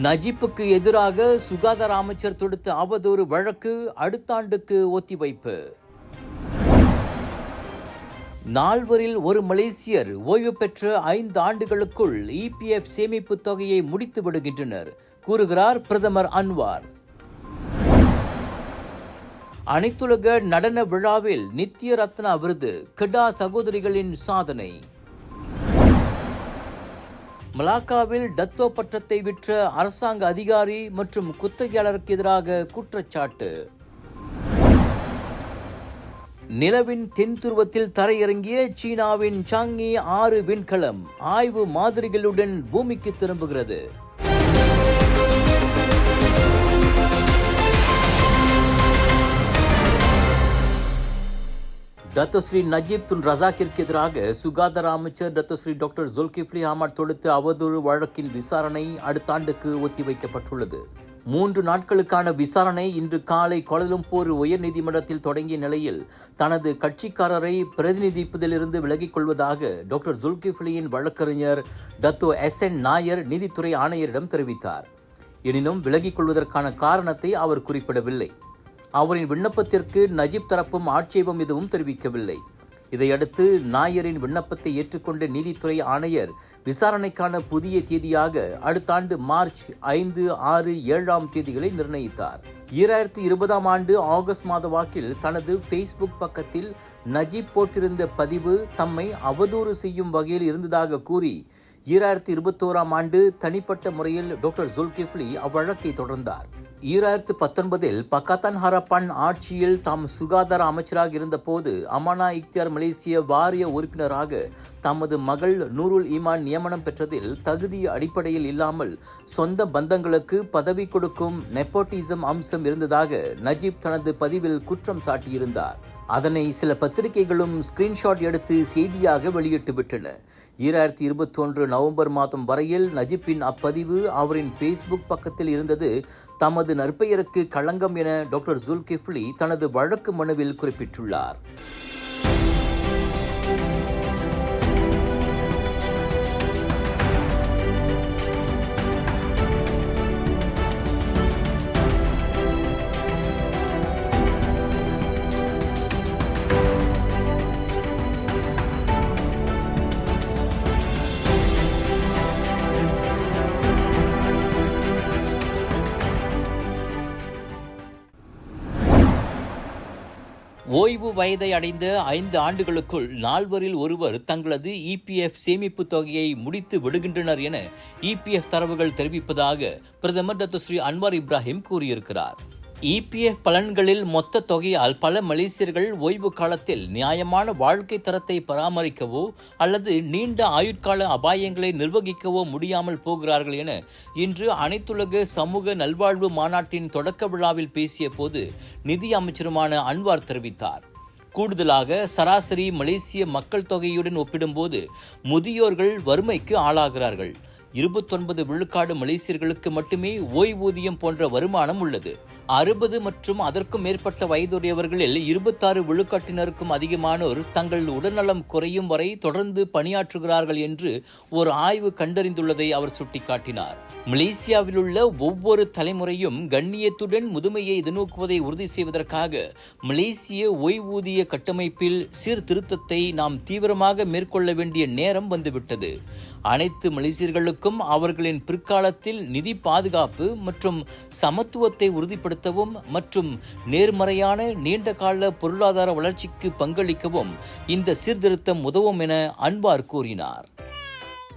நஜிப்புக்கு எதிராக சுகாதார அமைச்சர் தொடுத்த அவதூறு வழக்கு அடுத்த ஆண்டுக்கு ஒத்திவைப்பு. நால்வரில் ஒரு மலேசியர் ஓய்வு பெற்ற ஐந்து ஆண்டுகளுக்குள் இபிஎஃப் சேமிப்பு தொகையை முடித்து விடுகின்றனர் கூறுகிறார் பிரதமர் அன்வார். அனைத்துலக நடன விழாவில் நித்ய ரத்னா விருது கெடா சகோதரிகளின் சாதனை. மலாக்காவில் டத்தோ பட்டத்தை விற்ற அரசாங்க அதிகாரி மற்றும் குத்தகையாளருக்கு எதிராக குற்றச்சாட்டு. நிலவின் தென் துருவத்தில் தரையிறங்கிய சீனாவின் சாங்கி ஆறு விண்கலம் ஆய்வு மாதிரிகளுடன் பூமிக்கு திரும்புகிறது. டத்தோஸ்ரீ நஜீப் துன் ரசாக்கிற்கு எதிராக சுகாதார அமைச்சர் டத்தோஸ்ரீ டாக்டர் ஜுல்கிஃப்லி அஹமத் தொடுத்த அவதூறு வழக்கின் விசாரணை அடுத்த ஆண்டுக்கு ஒத்திவைக்கப்பட்டுள்ளது. மூன்று நாட்களுக்கான விசாரணை இன்று காலை கோலலம்பூர் உயர்நீதிமன்றத்தில் தொடங்கிய நிலையில் தனது கட்சிக்காரரை பிரதிநிதிப்பதிலிருந்து விலகிக் கொள்வதாக டாக்டர் ஜுல்கிஃப்லியின் வழக்கறிஞர் தத்து எஸ் என் நாயர் நீதித்துறை ஆணையரிடம் தெரிவித்தார். எனினும் விலகிக் கொள்வதற்கான காரணத்தை அவர் குறிப்பிடவில்லை. அவரின் விண்ணப்பத்திற்கு நஜீப் தரப்பும் ஆட்சேபம் எதுவும் தெரிவிக்கவில்லை. இதையடுத்து நாயரின் விண்ணப்பத்தை ஏற்றுக்கொண்ட நீதித்துறை ஆணையர் விசாரணைக்கான புதிய தேதியாக அடுத்த ஆண்டு மார்ச் ஐந்து ஆறு ஏழாம் தேதிகளை நிர்ணயித்தார். ஈராயிரத்தி இருபதாம் ஆண்டு ஆகஸ்ட் மாத வாக்கில் தனது ஃபேஸ்புக் பக்கத்தில் நஜீப் போட்டிருந்த பதிவு தம்மை அவதூறு செய்யும் வகையில் இருந்ததாக கூறி ஈராயிரத்தி இருபத்தோராம் ஆண்டு தனிப்பட்ட முறையில் டாக்டர் ஜுல்கிஃப்லி அவ்வழக்கை தொடர்ந்தார். ஈராயிரத்து பத்தொன்பதில் பக்காத்தான் ஹரப்பான் ஆட்சியில் தாம் சுகாதார அமைச்சராக இருந்தபோது அமானா இக்தியார் மலேசிய வாரிய உறுப்பினராக தமது மகள் நூருல் ஈமான் நியமனம் பெற்றதில் தகுதி அடிப்படையில் இல்லாமல் சொந்த பந்தங்களுக்கு பதவி கொடுக்கும் நெப்போட்டிசம் அம்சம் இருந்ததாக நஜீப் தனது பதிவில் குற்றம் சாட்டியிருந்தார். அதனை சில பத்திரிகைகளும் ஸ்கிரீன்ஷாட் எடுத்து செய்தியாக வெளியிட்டுவிட்டன. ஈராயிரத்தி இருபத்தி ஒன்று நவம்பர் மாதம் வரையில் நஜிப்பின் அப்பதிவு அவரின் ஃபேஸ்புக் பக்கத்தில் இருந்தது. தமது நற்பெயருக்கு களங்கம் என டாக்டர் ஜுல்கிஃப்லி தனது வழக்கு மனுவில் குறிப்பிட்டுள்ளார். ஓய்வு வயதை அடைந்த ஐந்து ஆண்டுகளுக்குள் நால்வரில் ஒருவர் தங்களது இபிஎஃப் சேமிப்பு தொகையை முடித்து விடுகின்றனர் என இபிஎஃப் தரவுகள் தெரிவிப்பதாக பிரதமர் டாக்டர் ஸ்ரீ அன்வார் இப்ராஹிம் கூறியிருக்கிறார். இபிஎஃப் பலன்களில் மொத்த தொகையால் பல மலேசியர்கள் ஓய்வு காலத்தில் நியாயமான வாழ்க்கை தரத்தை பராமரிக்கவோ அல்லது நீண்ட ஆயுட்கால அபாயங்களை நிர்வகிக்கவோ முடியாமல் போகிறார்கள் என இன்று அனைத்துலக சமூக நல்வாழ்வு மாநாட்டின் தொடக்க விழாவில் பேசிய போது நிதி அமைச்சருமான அன்வார் தெரிவித்தார். கூடுதலாக சராசரி மலேசிய மக்கள் தொகையுடன் ஒப்பிடும்போது முதியோர்கள் வறுமைக்கு ஆளாகிறார்கள். இருபத்தொன்பது விழுக்காடு மலேசியர்களுக்கு மட்டுமே ஓய்வூதியம் போன்ற வருமானம் உள்ளது. அறுபது மற்றும் அதற்கும் மேற்பட்ட வயதுடையவர்களில் இருபத்தாறு விழுக்காட்டினருக்கும் அதிகமானோர் தங்கள் உடல்நலம் குறையும் வரை தொடர்ந்து பணியாற்றுகிறார்கள் என்று ஒரு ஆய்வு கண்டறிந்துள்ளதை அவர் சுட்டிக்காட்டினார். மலேசியாவில் உள்ள ஒவ்வொரு தலைமுறையும் கண்ணியத்துடன் முதுமையை எதிர்நோக்குவதை உறுதி செய்வதற்காக மலேசிய ஓய்வூதிய கட்டமைப்பில் சீர்திருத்தத்தை நாம் தீவிரமாக மேற்கொள்ள வேண்டிய நேரம் வந்துவிட்டது. அனைத்து மலேசியர்களுக்கும் அவர்களின் பிற்காலத்தில் நிதி பாதுகாப்பு மற்றும் சமத்துவத்தை உறுதிப்படுத்தவும் மற்றும் நேர்மறையான நீண்டகால பொருளாதார வளர்ச்சிக்கு பங்களிக்கவும் இந்த சீர்திருத்தம் உதவும் என அன்பார் கூறினார்.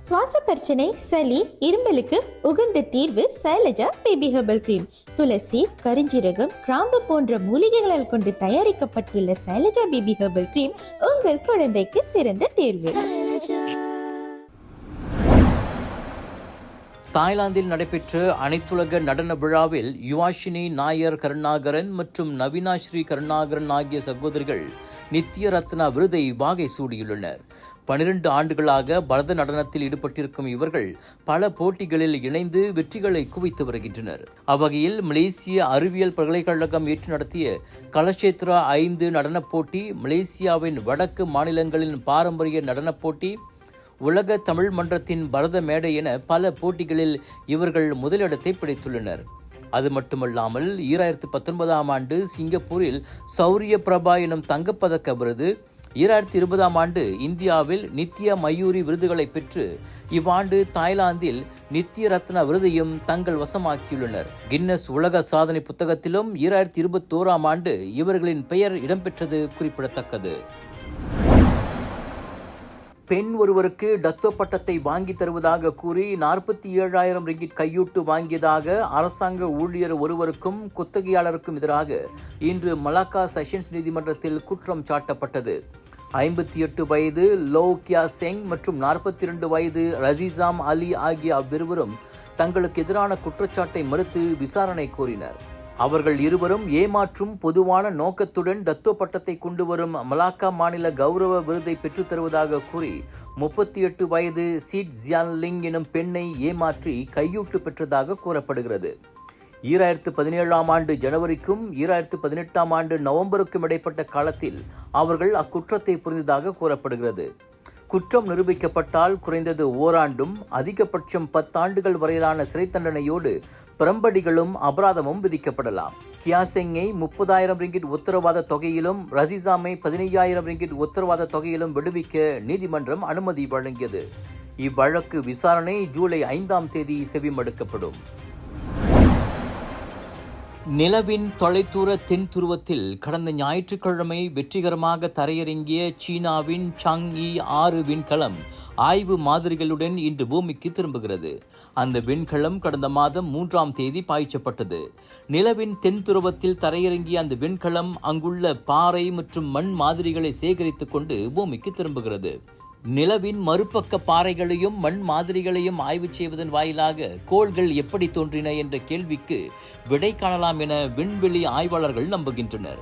சுவாச பிரச்சனை சளி இருமலுக்கு உகந்த தீர்வு சைலஜா பேபி ஹெர்பல் கிரீம். துளசி கரிஞ்சீரகம் கிராம்பு போன்ற மூலிகைகளால் கொண்டு தயாரிக்கப்பட்டுள்ள சைலஜா பேபி ஹெர்பல் கிரீம் உங்கள் குழந்தைக்கு சிறந்த தேர்வு. தாய்லாந்தில் நடைபெற்ற அனைத்துலக நடன விழாவில் யுவாஷினி நாயர் கருணாகரன் மற்றும் நவீனாஸ்ரீ கருணாகரன் ஆகிய சகோதரிகள் நித்திய ரத்னா விருதை வாகை சூடியுள்ளனர். பனிரெண்டு ஆண்டுகளாக பரத நடனத்தில் ஈடுபட்டிருக்கும் இவர்கள் பல போட்டிகளில் இணைந்து வெற்றிகளை குவித்து வருகின்றனர். அவ்வகையில் மலேசிய அறிவியல் பல்கலைக்கழகம் ஏற்று நடத்திய கலஷேத்ரா ஐந்து நடனப் போட்டி மலேசியாவின் வடக்கு மாநிலங்களின் பாரம்பரிய நடனப் போட்டி உலக தமிழ் மன்றத்தின் பரத மேடை என பல போட்டிகளில் இவர்கள் முதலிடத்தை பிடித்துள்ளனர். அது மட்டுமல்லாமல் ஈராயிரத்து பத்தொன்பதாம் ஆண்டு சிங்கப்பூரில் சௌரிய பிரபா எனும் தங்கப்பதக்க விருது ஈராயிரத்தி இருபதாம் ஆண்டு இந்தியாவில் நித்ய மயூரி விருதுகளை பெற்று இவ்வாண்டு தாய்லாந்தில் நித்ய ரத்ன விருதையும் தங்கள் வசமாக்கியுள்ளனர். கின்னஸ் உலக சாதனை புத்தகத்திலும் ஈராயிரத்தி இருபத்தோராம் ஆண்டு இவர்களின் பெயர் இடம்பெற்றது குறிப்பிடத்தக்கது. பெண் ஒருவருக்கு டத்தோ பட்டத்தை வாங்கி தருவதாக கூறி நாற்பத்தி ஏழாயிரம் ரிங்கிட் கையூட்டு வாங்கியதாக அரசாங்க ஊழியர் ஒருவருக்கும் குத்தகையாளருக்கும் எதிராக இன்று மலாக்கா செஷன்ஸ் நீதிமன்றத்தில் குற்றம் சாட்டப்பட்டது. ஐம்பத்தி எட்டு வயது லோ கியா செங் மற்றும் நாற்பத்தி இரண்டு வயது ரசீசாம் அலி ஆகிய அவ்விருவரும் தங்களுக்கு எதிரான குற்றச்சாட்டை மறுத்து விசாரணை கோரினர். அவர்கள் இருவரும் ஏமாற்றும் பொதுவான நோக்கத்துடன் தத்துவ பட்டத்தை கொண்டு வரும் மலாக்கா மாநில கௌரவ விருதை பெற்றுத்தருவதாக கூறி முப்பத்தி எட்டு வயது சீட் ஜியான்லிங் எனும் பெண்ணை ஏமாற்றி கையூட்டு பெற்றதாக கூறப்படுகிறது. ஈராயிரத்து பதினேழாம் ஆண்டு ஜனவரிக்கும் ஈராயிரத்து பதினெட்டாம் ஆண்டு நவம்பருக்கும் இடைப்பட்ட காலத்தில் அவர்கள் அக்குற்றத்தை புரிந்ததாக கூறப்படுகிறது. குற்றம் நிரூபிக்கப்பட்டால் குறைந்தது ஓராண்டும் அதிகபட்சம் பத்தாண்டுகள் வரையிலான சிறை தண்டனையோடு பிரம்படிகளும் அபராதமும் விதிக்கப்படலாம். கியாசெங்கை முப்பதாயிரம் ரிங்கிட் உத்தரவாத தொகையிலும் ரசிசாமை பதினையாயிரம் ரிங்கிட் உத்தரவாத தொகையிலும் விடுவிக்க நீதிமன்றம் அனுமதி வழங்கியது. இவ்வழக்கு விசாரணை ஜூலை ஐந்தாம் தேதி செவிமடுக்கப்படும். நிலவின் தொலைதூர தென் துருவத்தில் கடந்த ஞாயிற்றுக்கிழமை வெற்றிகரமாக தரையிறங்கிய சீனாவின் சாங் இ ஆறு விண்கலம் ஆய்வு மாதிரிகளுடன் இன்று பூமிக்கு திரும்புகிறது. அந்த விண்கலம் கடந்த மாதம் மூன்றாம் தேதி பாய்ச்சப்பட்டது. நிலவின் தென் துருவத்தில் தரையிறங்கிய அந்த விண்கலம் அங்குள்ள பாறை மற்றும் மண் மாதிரிகளை சேகரித்துக் கொண்டு பூமிக்கு திரும்புகிறது. நிலவின் மறுபக்க பாறைகளையும் மண் மாதிரிகளையும் ஆய்வு செய்வதன் வாயிலாக கோள்கள் எப்படி தோன்றின என்ற கேள்விக்கு விடை காணலாம் என விண்வெளி ஆய்வாளர்கள் நம்புகின்றனர்.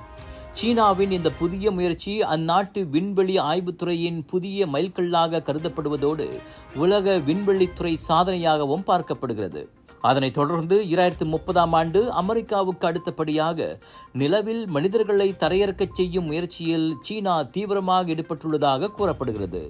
சீனாவின் இந்த புதிய முயற்சி அந்நாட்டு விண்வெளி ஆய்வுத்துறையின் புதிய மைல்கல்லாக கருதப்படுவதோடு உலக விண்வெளித்துறை சாதனையாகவும் பார்க்கப்படுகிறது. அதனைத் தொடர்ந்து இராயிரத்து முப்பதாம் ஆண்டு அமெரிக்காவுக்கு அடுத்தபடியாக நிலவில் மனிதர்களை தரையிறக்கச் செய்யும் முயற்சியில் சீனா தீவிரமாக ஈடுபட்டுள்ளதாக கூறப்படுகிறது.